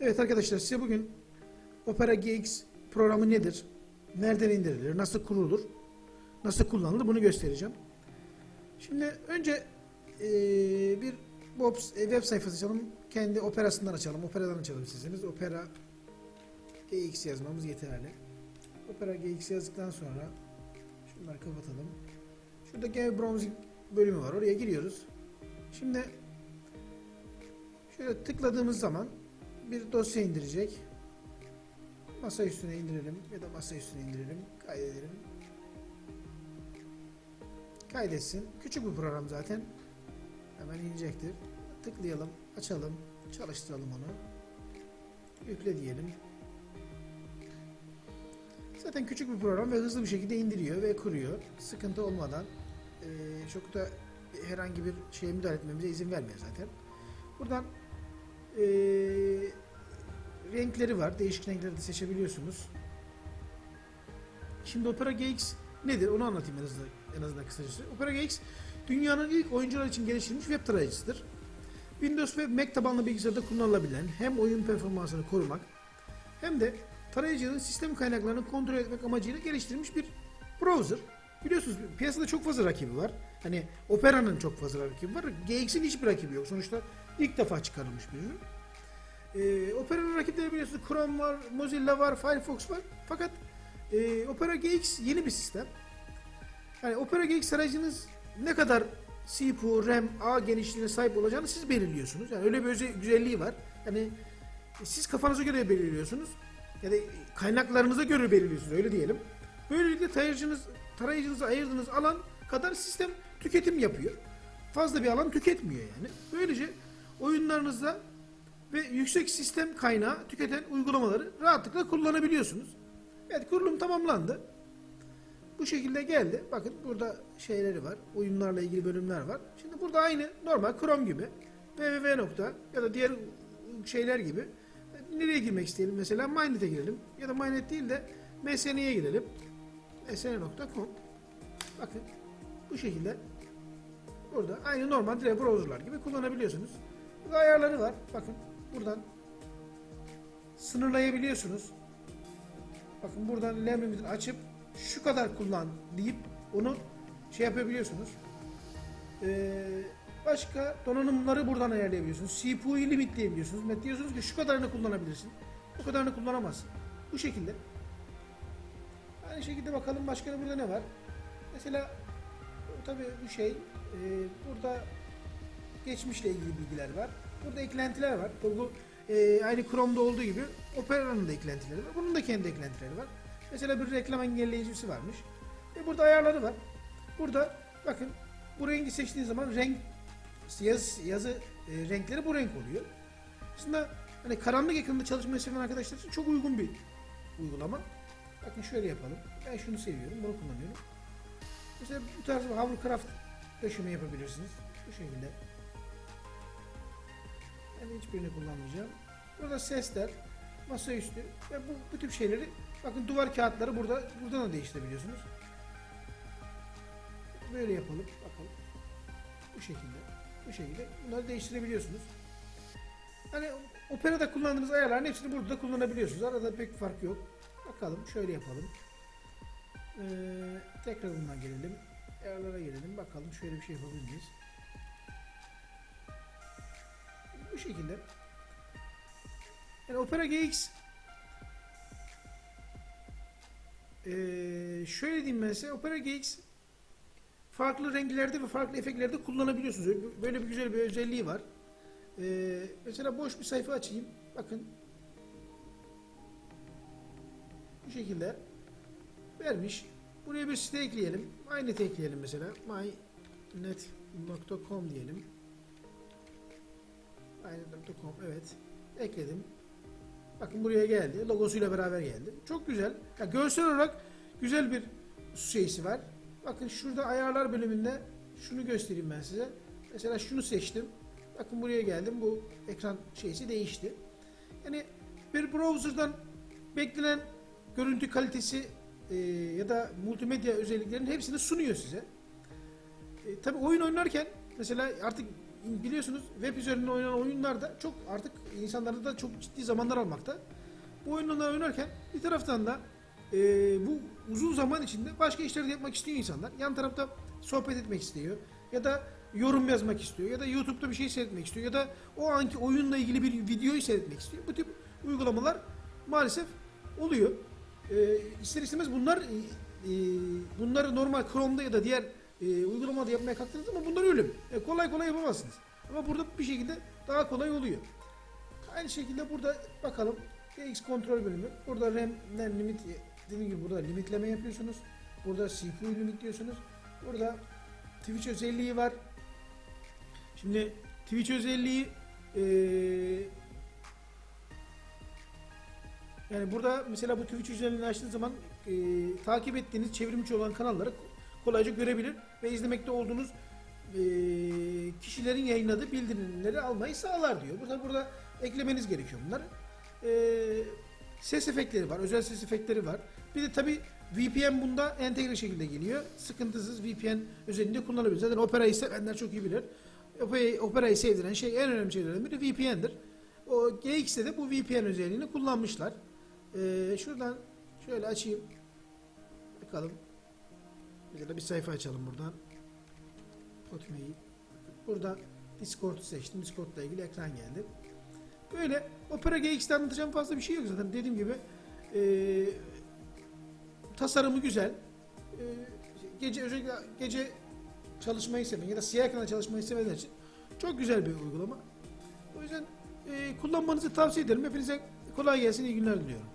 Evet arkadaşlar size bugün Opera GX programı nedir? Nereden indirilir? Nasıl kurulur? Nasıl kullanılır? Bunu göstereceğim. Şimdi önce eee, bir Bobs e, web sayfası açalım. Kendi operasından açalım. Operadan açalım isterseniz. Opera GX yazmamız yeterli. Opera GX yazdıktan sonra şunları kapatalım. Şurada Game Browsing bölümü var. Oraya giriyoruz. Şimdi şöyle tıkladığımız zaman bir dosya indirecek. Masa üstüne indirelim ya da masa üstüne indirelim. Kaydedelim. Kaydetsin. Küçük bir program zaten. Hemen inecektir. Tıklayalım, açalım, çalıştıralım onu. Yükle diyelim. Zaten küçük bir program ve hızlı bir şekilde indiriyor ve kuruyor. Sıkıntı olmadan çok da herhangi bir şeye müdahale etmemize izin vermiyor zaten. Buradan eee, renkleri var. Değişik renkleri de seçebiliyorsunuz. Şimdi Opera GX nedir? Onu anlatayım en azından, en azından kısacası. Opera GX dünyanın ilk oyuncular için geliştirilmiş web tarayıcısıdır. Windows ve Mac tabanlı bilgisayarda kullanılabilen hem oyun performansını korumak hem de tarayıcının sistem kaynaklarını kontrol etmek amacıyla geliştirilmiş bir browser. Biliyorsunuz piyasada çok fazla rakibi var. Hani Opera'nın çok fazla rakibi var. GX'in hiçbir rakibi yok. Sonuçta ilk defa çıkarılmış bir ürün. Ee, Opera'nın rakipleri biliyorsunuz Chrome var, Mozilla var, Firefox var. Fakat e, Opera GX yeni bir sistem. Yani Opera GX tarayıcınız ne kadar CPU, RAM, ağ genişliğine sahip olacağını siz belirliyorsunuz. Yani öyle bir özel, güzelliği var. Yani siz kafanıza göre belirliyorsunuz. Ya da kaynaklarınıza göre belirliyorsunuz öyle diyelim. Böylelikle tarayıcınız, tarayıcınıza ayırdığınız alan kadar sistem tüketim yapıyor. Fazla bir alan tüketmiyor yani. Böylece oyunlarınızda ve yüksek sistem kaynağı tüketen uygulamaları rahatlıkla kullanabiliyorsunuz. Evet kurulum tamamlandı. Bu şekilde geldi. Bakın burada şeyleri var. Oyunlarla ilgili bölümler var. Şimdi burada aynı normal Chrome gibi www nokta ya da diğer şeyler gibi nereye girmek isteyelim? Mesela MyNet'e girelim. Ya da MyNet değil de MSN'ye girelim. msn.com Bakın bu şekilde burada aynı normal direkt browserlar gibi kullanabiliyorsunuz. Burada ayarları var. Bakın buradan sınırlayabiliyorsunuz. Bakın buradan RAM açıp şu kadar kullan deyip onu şey yapabiliyorsunuz. Ee, başka donanımları buradan ayarlayabiliyorsunuz. CPU'yu limitleyebiliyorsunuz. Met diyorsunuz ki şu kadarını kullanabilirsin. Bu kadarını kullanamazsın. Bu şekilde. Aynı şekilde bakalım başka burada ne var? Mesela tabii bu şey e, burada geçmişle ilgili bilgiler var. Burada eklentiler var. Bu, e, aynı Chrome'da olduğu gibi Opera'nın da eklentileri var. Bunun da kendi eklentileri var. Mesela bir reklam engelleyicisi varmış. Ve burada ayarları var. Burada bakın bu rengi seçtiğiniz zaman renk yazı, yazı e, renkleri bu renk oluyor. Aslında hani karanlık ekranda çalışmayı seven arkadaşlar için çok uygun bir uygulama. Bakın şöyle yapalım. Ben şunu seviyorum. Bunu kullanıyorum. Mesela bu tarz bir hovercraft döşeme yapabilirsiniz. Bu şekilde. Hiçbirini kullanmayacağım. Burada sesler, masaüstü ve bu, bu tip şeyleri bakın duvar kağıtları burada buradan da değiştirebiliyorsunuz. Böyle yapalım. Bakalım. Bu şekilde. Bu şekilde. Bunları değiştirebiliyorsunuz. Hani Opera'da kullandığınız ayarların hepsini burada da kullanabiliyorsunuz. Arada pek fark yok. Bakalım şöyle yapalım. Ee, tekrar bundan gelelim. Ayarlara gelelim. Bakalım şöyle bir şey yapabilir miyiz? Bu şekilde. Yani Opera GX ee, şöyle diyeyim ben size. Opera GX farklı renklerde ve farklı efektlerde kullanabiliyorsunuz. Böyle- bir güzel bir özelliği var. Ee, mesela boş bir sayfa açayım. Bakın. Bu şekilde vermiş. Buraya bir site ekleyelim. MyNet ekleyelim mesela. mynet.com diyelim. mynet.com evet. Ekledim. Bakın buraya geldi. Logosuyla beraber geldi. Çok güzel. Ya görsel olarak güzel bir şeysi var. Bakın şurada ayarlar bölümünde şunu göstereyim ben size. Mesela şunu seçtim. Bakın buraya geldim. Bu ekran şeysi değişti. Yani bir browser'dan beklenen görüntü kalitesi e, ya da multimedya özelliklerinin hepsini sunuyor size. E, tabii oyun oynarken mesela artık biliyorsunuz web üzerinde oynanan oyunlarda çok artık insanlarda da çok ciddi zamanlar almakta. Bu oyunları oynarken bir taraftan da e, bu uzun zaman içinde başka işler de yapmak istiyor insanlar. Yan tarafta sohbet etmek istiyor ya da yorum yazmak istiyor ya da YouTube'da bir şey seyretmek istiyor ya da o anki oyunla ilgili bir videoyu seyretmek istiyor. Bu tip uygulamalar maalesef oluyor. E, ister istemez bunlar e, e, bunları normal Chrome'da ya da diğer e, uygulamada yapmaya kalktığınız zaman bunlar ölüm. E, kolay kolay yapamazsınız. Ama burada bir şekilde daha kolay oluyor. Aynı şekilde burada bakalım GX kontrol bölümü. Burada RAM'den limit dediğim gibi burada limitleme yapıyorsunuz. Burada CPU limitliyorsunuz. Burada Twitch özelliği var. Şimdi Twitch özelliği eee yani burada mesela bu Twitch üzerinden açtığınız zaman eee, takip ettiğiniz çevrimiçi olan kanalları kolayca görebilir ve izlemekte olduğunuz eee, kişilerin yayınladığı bildirimleri almayı sağlar diyor. Burada burada eklemeniz gerekiyor bunları. Eee, ses efektleri var, özel ses efektleri var. Bir de tabi VPN bunda entegre şekilde geliyor. Sıkıntısız VPN özelliğinde kullanılabilir. Zaten Opera'yı sevenler çok iyi bilir. Opera'yı sevdiren şey en önemli şeylerden biri VPN'dir. O GX'de de bu VPN özelliğini kullanmışlar. Ee, şuradan şöyle açayım. Bakalım. De bir sayfa açalım buradan. Hotmail. Burada Discord'u seçtim. Discord'la ilgili ekran geldi. Böyle Opera GX'te anlatacağım fazla bir şey yok zaten. Dediğim gibi eee tasarımı güzel. Eee, gece özellikle gece çalışmayı seven ya da siyah ekranda çalışmayı sevenler için çok güzel bir uygulama. O yüzden eee, kullanmanızı tavsiye ederim. Hepinize kolay gelsin, iyi günler diliyorum.